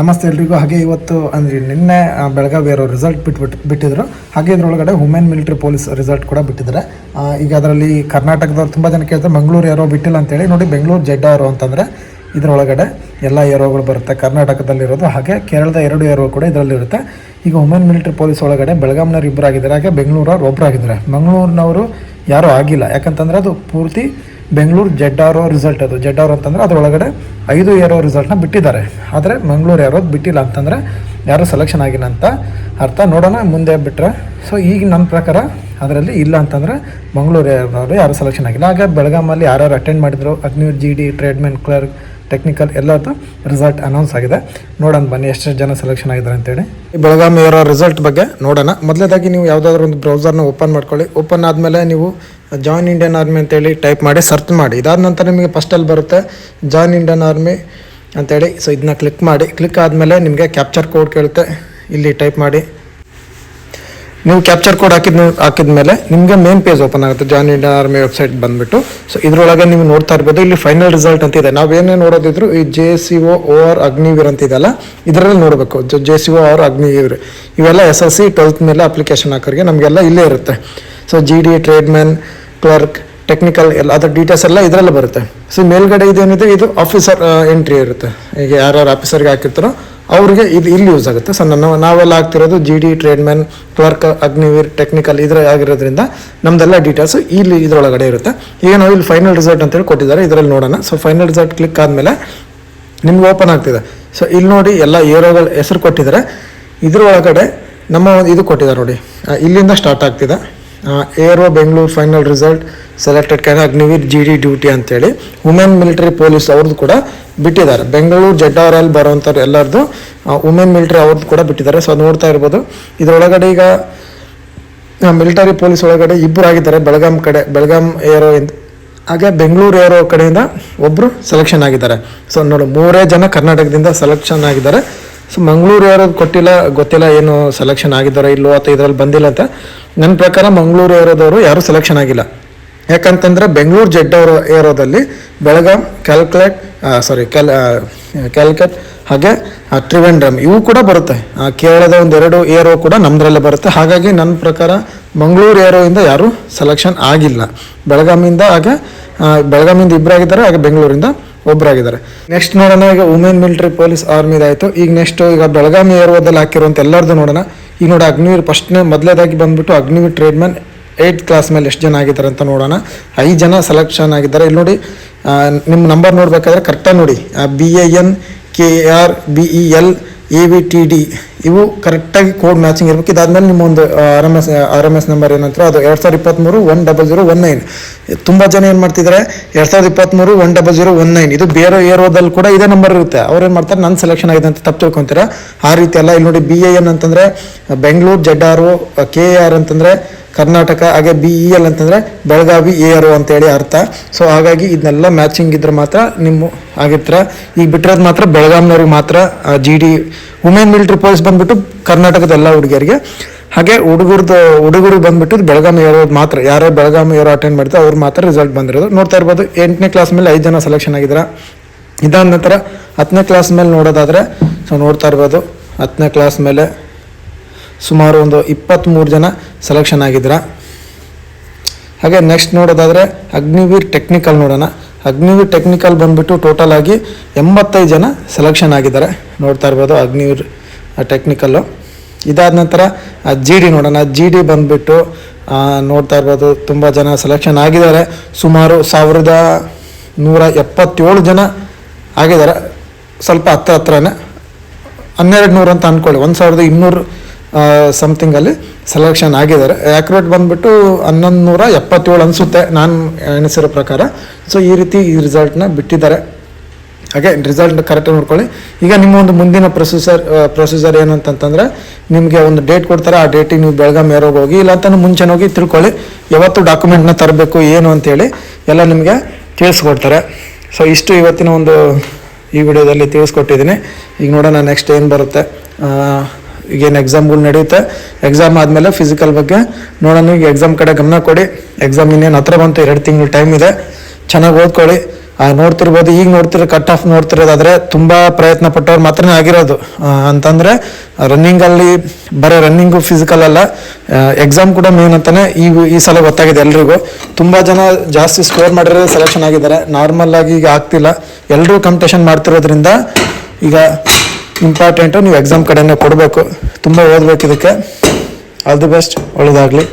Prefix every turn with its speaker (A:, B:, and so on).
A: ನಮಸ್ತೆ ಎಲ್ರಿಗೂ. ಹಾಗೆ ಇವತ್ತು ಅಂದರೆ ನಿನ್ನೆ ಬೆಳಗಾವಿ ಅವರು ರಿಸಲ್ಟ್ ಬಿಟ್ಬಿಟ್ಟು ಬಿಟ್ಟಿದ್ರು. ಹಾಗೆ ಇದರೊಳಗಡೆ ವುಮೆನ್ ಮಿಲಿಟರಿ ಪೊಲೀಸ್ ರಿಸಲ್ಟ್ ಕೂಡ ಬಿಟ್ಟಿದ್ದಾರೆ. ಈಗ ಅದರಲ್ಲಿ ಕರ್ನಾಟಕದವ್ರು ತುಂಬ ಜನ ಕೇಳ್ತಾರೆ, ಮಂಗಳೂರು ಯಾರೋ ಬಿಟ್ಟಿಲ್ಲ ಅಂತೇಳಿ. ನೋಡಿ, ಬೆಂಗಳೂರು ಜೆಡ್ ಅವರು ಅಂತಂದರೆ ಇದರೊಳಗಡೆ ಎಲ್ಲ ಏರೋಗಳು ಬರುತ್ತೆ. ಕರ್ನಾಟಕದಲ್ಲಿರೋದು, ಹಾಗೆ ಕೇರಳದ ಎರಡು ಏರೋ ಕೂಡ ಇದರಲ್ಲಿರುತ್ತೆ. ಈಗ ವುಮೆನ್ ಮಿಲಿಟರಿ ಪೊಲೀಸ್ ಒಳಗಡೆ ಬೆಳಗಾವಿನವ್ರು ಇಬ್ಬರು ಆಗಿದ್ದಾರೆ. ಹಾಗೆ ಬೆಂಗಳೂರವ್ರು ಒಬ್ಬರು ಆಗಿದ್ದಾರೆ. ಮಂಗಳೂರಿನವರು ಯಾರೂ ಆಗಿಲ್ಲ. ಯಾಕಂತಂದರೆ ಅದು ಪೂರ್ತಿ ಬೆಂಗಳೂರು ಜೆಡ್ ಆರ್ ರಿಸಲ್ಟ್ ಅದು. ಜೆಡ್ ಆರ್ ಅಂತಂದರೆ ಅದರೊಳಗಡೆ ಐದು ಏರೋ ರಿಸಲ್ಟ್ನ ಬಿಟ್ಟಿದ್ದಾರೆ. ಆದರೆ ಮಂಗಳೂರು ಯಾರೋ ಬಿಟ್ಟಿಲ್ಲ ಅಂತಂದರೆ ಯಾರೋ ಸೆಲೆಕ್ಷನ್ ಆಗಿಲ್ಲ ಅಂತ ಅರ್ಥ. ನೋಡೋಣ, ಮುಂದೆ ಬಿಟ್ಟರೆ ಸೊ ಈಗ ನನ್ನ ಪ್ರಕಾರ ಅದರಲ್ಲಿ ಇಲ್ಲ ಅಂತಂದರೆ ಮಂಗಳೂರು ಯಾರು ಯಾರು ಸೆಲೆಕ್ಷನ್ ಆಗಿಲ್ಲ. ಆಗ ಬೆಳಗಾಮಲ್ಲಿ ಯಾರ್ಯಾರು ಅಟೆಂಡ್ ಮಾಡಿದ್ರು Agniveer G D tradesmen clerk technical ಎಲ್ಲದು ರಿಸಲ್ಟ್ ಅನೌನ್ಸ್ ಆಗಿದೆ. ನೋಡೋಣ ಬನ್ನಿ ಎಷ್ಟು ಜನ ಸೆಲೆಕ್ಷನ್ ಆಗಿದ್ದಾರೆ ಅಂತೇಳಿ. ಈ ಬೆಳಗಾವಿ ಇರೋ ರಿಸಲ್ಟ್ ಬಗ್ಗೆ ನೋಡೋಣ. ಮೊದಲೇದಾಗಿ ನೀವು ಯಾವುದಾದ್ರೂ ಒಂದು ಬ್ರೌಸರ್ನ ಓಪನ್ ಮಾಡ್ಕೊಳ್ಳಿ. ಓಪನ್ ಆದಮೇಲೆ ನೀವು ಜಾಯಿನ್ ಇಂಡಿಯನ್ ಆರ್ಮಿ ಅಂತೇಳಿ ಟೈಪ್ ಮಾಡಿ ಸರ್ಚ್ ಮಾಡಿ. ಇದಾದ ನಂತರ ನಿಮಗೆ ಫಸ್ಟಲ್ಲಿ ಬರುತ್ತೆ ಜಾಯ್ನ್ ಇಂಡಿಯನ್ ಆರ್ಮಿ ಅಂತೇಳಿ. ಸೊ ಇದನ್ನ ಕ್ಲಿಕ್ ಮಾಡಿ. ಕ್ಲಿಕ್ ಆದಮೇಲೆ ನಿಮಗೆ ಕ್ಯಾಪ್ಚರ್ ಕೋಡ್ ಕೇಳುತ್ತೆ. ಇಲ್ಲಿ ಟೈಪ್ ಮಾಡಿ. ನೀವು ಕ್ಯಾಪ್ಚರ್ ಕೋಡ್ ಹಾಕಿದ ಹಾಕಿದ ಮೇಲೆ ನಿಮಗೆ ಮೇನ್ ಪೇಜ್ ಓಪನ್ ಆಗುತ್ತೆ ಜಾಯ್ನ್ ಇಂಡಿಯನ್ ಆರ್ಮಿ ವೆಬ್ಸೈಟ್ ಬಂದುಬಿಟ್ಟು. ಸೊ ಇದರೊಳಗೆ ನೀವು ನೋಡ್ತಾ ಇರ್ಬೋದು. ಇಲ್ಲಿ ಫೈನಲ್ ರಿಸಲ್ಟ್ ಅಂತ ಇದೆ. ನಾವು ಏನೇ ನೋಡೋದಿದ್ರು ಈ J C O R Agniveer ಅಂತ ಇದೆಲ್ಲ ಇದರಲ್ಲಿ ನೋಡಬೇಕು. J C O R Agniveer ಇವೆಲ್ಲ ಎಸ್ ಎಸ್ ಸಿ ಟ್ವೆಲ್ತ್ ಮೇಲೆ ಅಪ್ಲಿಕೇಶನ್ ಹಾಕೋರಿಗೆ ನಮಗೆಲ್ಲ ಇಲ್ಲೇ ಇರುತ್ತೆ. So G D tradesmen clerk technical ಎಲ್ಲ ಅದರ ಡೀಟೇಲ್ಸ್ ಎಲ್ಲ ಇದರಲ್ಲಿ ಬರುತ್ತೆ. ಸೊ ಮೇಲ್ಗಡೆ ಇದೇನಿದೆ ಇದು ಆಫೀಸರ್ ಎಂಟ್ರಿ ಇರುತ್ತೆ. ಈಗ ಯಾರ್ಯಾರು ಆಫೀಸರ್ಗೆ ಹಾಕಿರ್ತಾರೋ, ಅವ್ರಿಗೆ ಇದು ಇಲ್ಲಿ ಯೂಸ್ ಆಗುತ್ತೆ. ಸೊ ನನ್ನ ನಾವೆಲ್ಲ ಆಗ್ತಿರೋದು G D tradesmen clerk Agniveer technical ಇದ್ರ ಆಗಿರೋದ್ರಿಂದ ನಮ್ದೆಲ್ಲ ಡೀಟೇಲ್ಸ್ ಇಲ್ಲಿ ಇದರೊಳಗಡೆ ಇರುತ್ತೆ. ಈಗ ನಾವು ಇಲ್ಲಿ ಫೈನಲ್ ರಿಸಲ್ಟ್ ಅಂತೇಳಿ ಕೊಟ್ಟಿದ್ದಾರೆ. ಇದರಲ್ಲಿ ನೋಡೋಣ. ಸೊ ಫೈನಲ್ ರಿಸಲ್ಟ್ ಕ್ಲಿಕ್ ಆದಮೇಲೆ ನಿಮ್ಗೆ ಓಪನ್ ಆಗ್ತಿದೆ. ಸೊ ಇಲ್ಲಿ ನೋಡಿ ಎಲ್ಲ ಏರೋಗಳ ಹೆಸರು ಕೊಟ್ಟಿದ್ದಾರೆ. ಇದ್ರೊಳಗಡೆ ನಮ್ಮ ಒಂದು ಇದು ಕೊಟ್ಟಿದ್ದಾರೆ ನೋಡಿ. ಇಲ್ಲಿಂದ ಸ್ಟಾರ್ಟ್ ಆಗ್ತಿದೆ. Aero Bengaluru final result selected can Agniveer G D duty ಅಂತೇಳಿ. ವುಮೆನ್ ಮಿಲಿಟರಿ ಪೊಲೀಸ್ ಅವ್ರದ್ದು ಕೂಡ ಬಿಟ್ಟಿದ್ದಾರೆ. ಬೆಂಗಳೂರು ಜೆಡ್ ಆರ್ ಎಲ್ ಬರೋವಂಥವ್ರು ಎಲ್ಲರದ್ದು ವುಮೆನ್ ಮಿಲಿಟರಿ ಅವ್ರದ್ದು ಕೂಡ ಬಿಟ್ಟಿದ್ದಾರೆ. ಸೊ ನೋಡ್ತಾ ಇರ್ಬೋದು. ಇದರೊಳಗಡೆ ಈಗ ಮಿಲಿಟರಿ ಪೊಲೀಸ್ ಒಳಗಡೆ ಇಬ್ಬರು ಆಗಿದ್ದಾರೆ. ಬೆಳಗಾಂ ಕಡೆ ಬೆಳಗಾಂ ಏರೋ ಇಂದ, ಹಾಗೆ ಬೆಂಗಳೂರು ಏರೋ ಕಡೆಯಿಂದ ಒಬ್ಬರು ಸೆಲೆಕ್ಷನ್ ಆಗಿದ್ದಾರೆ. ಸೊ ನೋಡಿ, ಮೂರೇ ಜನ ಕರ್ನಾಟಕದಿಂದ ಸೆಲೆಕ್ಷನ್ ಆಗಿದ್ದಾರೆ. ಸೊ ಮಂಗಳೂರು ಏರೋದು ಕೊಟ್ಟಿಲ್ಲ, ಗೊತ್ತಿಲ್ಲ ಏನು ಸೆಲೆಕ್ಷನ್ ಆಗಿದ್ದಾರೋ ಇಲ್ಲೋ ಅಥವಾ ಇದರಲ್ಲಿ ಬಂದಿಲ್ಲ ಅಂತ, ನನ್ನ ಪ್ರಕಾರ ಮಂಗಳೂರು ಏರೋದವರು ಯಾರೂ ಸೆಲೆಕ್ಷನ್ ಆಗಿಲ್ಲ. ಯಾಕಂತಂದ್ರೆ ಬೆಂಗಳೂರು ಜೆಡ್ ಅವರು ಏರೋದಲ್ಲಿ Belgaum, calculate sorry cal Calicut ಹಾಗೆ ತ್ರಿವೆಂಡ್ರಮ್ ಇವು ಕೂಡ ಬರುತ್ತೆ. ಕೇರಳದ ಒಂದೆರಡು ಏರೋ ಕೂಡ ನಮ್ದ್ರಲ್ಲೇ ಬರುತ್ತೆ. ಹಾಗಾಗಿ ನನ್ನ ಪ್ರಕಾರ ಮಂಗಳೂರು ಏರೋಯಿಂದ ಯಾರೂ ಸೆಲೆಕ್ಷನ್ ಆಗಿಲ್ಲ. ಬೆಳಗಾಮಿಂದ ಹಾಗೆ ಬೆಳಗಾಮಿಂದ ಇಬ್ಬರಾಗಿದ್ದಾರೆ ಹಾಗೆ ಬೆಂಗಳೂರಿಂದ ಒಬ್ಬರಾಗಿದ್ದಾರೆ ನೆಕ್ಸ್ಟ್ ನೋಡೋಣ, ಈಗ ವುಮೆನ್ ಮಿಲಿಟರಿ ಪೊಲೀಸ್ ಆರ್ಮಿದಾಯಿತು ಈಗ ನೆಕ್ಸ್ಟ್ ಈಗ ಬೆಳಗಾವಿ ಏರೋದಲ್ಲಿ ಹಾಕಿರುವಂಥ ಎಲ್ಲರದು ನೋಡೋಣ. ಈಗ ನೋಡಿ ಅಗ್ನಿವೀರ್ ಫಸ್ಟ್ನೇ ಮೊದಲೇದಾಗಿ ಬಂದ್ಬಿಟ್ಟು ಅಗ್ನಿವೀರ್ ಟ್ರೇಡ್ಮನ್ ಏಯ್ಟ್ ಕ್ಲಾಸ್ ಮೇಲೆ ಎಷ್ಟು ಜನ ಆಗಿದ್ದಾರೆ ಅಂತ ನೋಡೋಣ. ಐದು ಜನ ಸೆಲೆಕ್ಷನ್ ಆಗಿದ್ದಾರೆ. ಇಲ್ಲಿ ನೋಡಿ ನಿಮ್ಮ ನಂಬರ್ ನೋಡಬೇಕಾದ್ರೆ ಕರೆಕ್ಟಾಗಿ ನೋಡಿ. B A N K R B E L A V T D ಇವು ಕರೆಕ್ಟಾಗಿ ಕೋಡ್ ಮ್ಯಾಚಿಂಗ್ ಇರಬೇಕು. ಇದಾದ್ಮೇಲೆ ನಿಮ್ಮೊಂದು R M S R M S number ಏನಂತಾರೆ ಅದು ಎರಡು ಸಾವಿರದ ಇಪ್ಪತ್ತ್ಮೂರು one double zero one nine ತುಂಬ ಜನ ಏನು ಮಾಡ್ತಿದ್ದಾರೆ ಎರಡು ಸಾವಿರದ ಇಪ್ಪತ್ತ್ಮೂರು one double zero one nine ಇದು ಬೇರೆ ಏರೋದಲ್ಲಿ ಕೂಡ ಇದೇ ನಂಬರ್ ಇರುತ್ತೆ. ಅವ್ರೇನು ಮಾಡ್ತಾರೆ? ನನ್ನ ಸೆಲೆಕ್ಷನ್ ಆಗಿದೆ ಅಂತ ತಪ್ಪು ತಿಳ್ಕೊತೀರ? ಆ ರೀತಿ ಅಲ್ಲ. ಇಲ್ಲಿ ನೋಡಿ ಬಿ ಎ ಎನ್ ಅಂತಂದರೆ, Bengaluru Z R K A R ಅಂತಂದರೆ ಕರ್ನಾಟಕ, ಹಾಗೆ ಬಿ ಇ ಎಲ್ ಅಂತಂದರೆ ಬೆಳಗಾವಿ ಎ ಆರ್ ಅಂತೇಳಿ ಅರ್ಥ. ಸೊ ಹಾಗಾಗಿ ಇದನ್ನೆಲ್ಲ ಮ್ಯಾಚಿಂಗ್ ಇದ್ರೆ ಮಾತ್ರ ನಿಮ್ಮ ಆಗಿರ್ತೀರ ಈಗ ಬಿಟ್ಟಿರೋದು ಮಾತ್ರ ಬೆಳಗಾಂನವ್ರಿಗೆ ಮಾತ್ರ G D women military police ಬಂದ್ಬಿಟ್ಟು ಕರ್ನಾಟಕದ ಎಲ್ಲ ಹುಡುಗಿಯರಿಗೆ. ಹಾಗೆ ಹುಡುಗರದ್ದು ಹುಡುಗರು ಬಂದ್ಬಿಟ್ಟು ಬೆಳಗಾವಿ ಏರೋದು ಮಾತ್ರ, ಯಾರೋ ಬೆಳಗಾವಿ ಏರೋ ಅಟೆಂಡ್ ಮಾಡ್ತಾರೆ ಅವ್ರು ಮಾತ್ರ ರಿಸಲ್ಟ್ ಬಂದಿರೋದು. ನೋಡ್ತಾ ಇರ್ಬೋದು, ಎಂಟನೇ ಕ್ಲಾಸ್ ಮೇಲೆ ಐದು ಜನ ಸೆಲೆಕ್ಷನ್ ಆಗಿದ್ದಾರೆ? ಇದಾದ ನಂತರ ಹತ್ತನೇ ಕ್ಲಾಸ್ ಮೇಲೆ ನೋಡೋದಾದರೆ ಸೊ ನೋಡ್ತಾ ಇರ್ಬೋದು, ಹತ್ತನೇ ಕ್ಲಾಸ್ ಮೇಲೆ ಸುಮಾರು ಒಂದು ಇಪ್ಪತ್ತ್ಮೂರು ಜನ ಸೆಲೆಕ್ಷನ್ ಆಗಿದ್ರ ಹಾಗೆ ನೆಕ್ಸ್ಟ್ ನೋಡೋದಾದರೆ ಅಗ್ನಿವೀರ್ ಟೆಕ್ನಿಕಲ್ ನೋಡೋಣ. ಅಗ್ನಿವೀರ್ ಟೆಕ್ನಿಕಲ್ ಬಂದುಬಿಟ್ಟು ಟೋಟಲ್ ಆಗಿ ಎಂಬತ್ತೈದು ಜನ ಸೆಲೆಕ್ಷನ್ ಆಗಿದ್ದಾರೆ. ನೋಡ್ತಾ ಇರ್ಬೋದು ಅಗ್ನಿವೀರ್ ಟೆಕ್ನಿಕಲ್ಲು ಇದಾದ ನಂತರ ಜಿ ಡಿ ನೋಡೋಣ. ಜಿ ಡಿ ಬಂದುಬಿಟ್ಟು ನೋಡ್ತಾ ಇರ್ಬೋದು ತುಂಬ ಜನ ಸೆಲೆಕ್ಷನ್ ಆಗಿದ್ದಾರೆ. ಸುಮಾರು ಸಾವಿರದ ನೂರ ಎಪ್ಪತ್ತೇಳು ಜನ ಆಗಿದ್ದಾರೆ. ಸ್ವಲ್ಪ ಹತ್ರ ಹತ್ರನೇ. ಹನ್ನೆರಡು ನೂರು ಅಂತ ಅಂದ್ಕೊಳ್ಳಿ. ಒಂದು ಸಾವಿರದ ಇನ್ನೂರು ಸಮಥಿಂಗಲ್ಲಿ ಸೆಲೆಕ್ಷನ್ ಆಗಿದ್ದಾರೆ. ಆ್ಯಕ್ಯುರೇಟ್ ಬಂದ್ಬಿಟ್ಟು ಹನ್ನೊಂದು ನೂರ ಎಪ್ಪತ್ತೇಳು ಅನಿಸುತ್ತೆ ನಾನು ಎಣಿಸಿರೋ ಪ್ರಕಾರ. ಸೊ ಈ ರೀತಿ ಈ ರಿಸಲ್ಟ್ನ ಬಿಟ್ಟಿದ್ದಾರೆ. ಹಾಗೆ ರಿಸಲ್ಟ್ ಕರೆಕ್ಟ್ ನೋಡ್ಕೊಳ್ಳಿ. ಈಗ ನಿಮ್ಮ ಒಂದು ಮುಂದಿನ ಪ್ರೊಸೀಸರ್ ಪ್ರೊಸೆಸರ್ ಏನಂತಂತಂದ್ರೆ ನಿಮಗೆ ಒಂದು ಡೇಟ್ ಕೊಡ್ತಾರೆ, ಆ ಡೇಟಿಗೆ ನೀವು ಬೆಳಗಾಂ ಏರೋಗಿ ಹೋಗಿ, ಇಲ್ಲ ಅಂತ ಮುಂಚೆನೇ ಹೋಗಿ ತಿಳ್ಕೊಳ್ಳಿ. ಯಾವತ್ತು ಡಾಕ್ಯುಮೆಂಟ್ನ ತರಬೇಕು, ಏನು ಅಂತೇಳಿ ಎಲ್ಲ ನಿಮಗೆ ತಿಳಿಸ್ಕೊಡ್ತಾರೆ. ಸೊ ಇಷ್ಟು ಇವತ್ತಿನ ಒಂದು ಈ ವಿಡಿಯೋದಲ್ಲಿ ತಿಳಿಸ್ಕೊಟ್ಟಿದ್ದೀನಿ. ಈಗ ನೋಡೋಣ ನೆಕ್ಸ್ಟ್ ಏನು ಬರುತ್ತೆ. ಈಗೇನು ಎಕ್ಸಾಮ್ಗಳು ನಡೆಯುತ್ತೆ ಎಕ್ಸಾಮ್ ಆದಮೇಲೆ ಫಿಸಿಕಲ್ ಬಗ್ಗೆ ನೋಡೋಣ. ಈಗ ಎಕ್ಸಾಮ್ ಕಡೆ ಗಮನ ಕೊಡಿ. ಎಕ್ಸಾಮ್ ಇನ್ನೇನು ಹತ್ರ ಬಂತು, ಎರಡು ತಿಂಗಳು ಟೈಮ್ ಇದೆ. ಚೆನ್ನಾಗಿ ಓದ್ಕೊಳ್ಳಿ. ನೋಡ್ತಿರ್ಬೋದು, ಈಗ ನೋಡ್ತಿರೋ ಕಟ್ ಆಫ್ ನೋಡ್ತಿರೋದಾದರೆ ತುಂಬಾ ಪ್ರಯತ್ನ ಪಟ್ಟವ್ರು ಮಾತ್ರನೇ ಆಗಿರೋದು. ಅಂತಂದರೆ ಅಂತಂದ್ರೆ ರನ್ನಿಂಗ್ ಅಲ್ಲಿ ಬರೀ ರನ್ನಿಂಗು ಫಿಸಿಕಲ್ ಅಲ್ಲ. ಎಕ್ಸಾಮ್ ಕೂಡ ಮೇನ್ ಅಂತಾನೆ ಈ ಈ ಸಲ ಗೊತ್ತಾಗಿದೆ ಎಲ್ರಿಗೂ. ತುಂಬಾ ಜನ ಜಾಸ್ತಿ ಸ್ಕೋರ್ ಮಾಡಿರೋ ಸೆಲೆಕ್ಷನ್ ಆಗಿದ್ದಾರೆ. ನಾರ್ಮಲ್ ಆಗಿ ಈಗ ಆಗ್ತಿಲ್ಲ. ಎಲ್ಲರೂ ಕಾಂಪಿಟೇಷನ್ ಮಾಡ್ತಿರೋದ್ರಿಂದ ಈಗ ಇಂಪಾರ್ಟೆಂಟು ನೀವು ಎಕ್ಸಾಮ್ ಕಡೆನೇ ಕೊಡಬೇಕು. ತುಂಬ ಓದಬೇಕು ಇದಕ್ಕೆ. ಆಲ್ ದಿ ಬೆಸ್ಟ್ ಒಳ್ಳೇದಾಗಲಿ.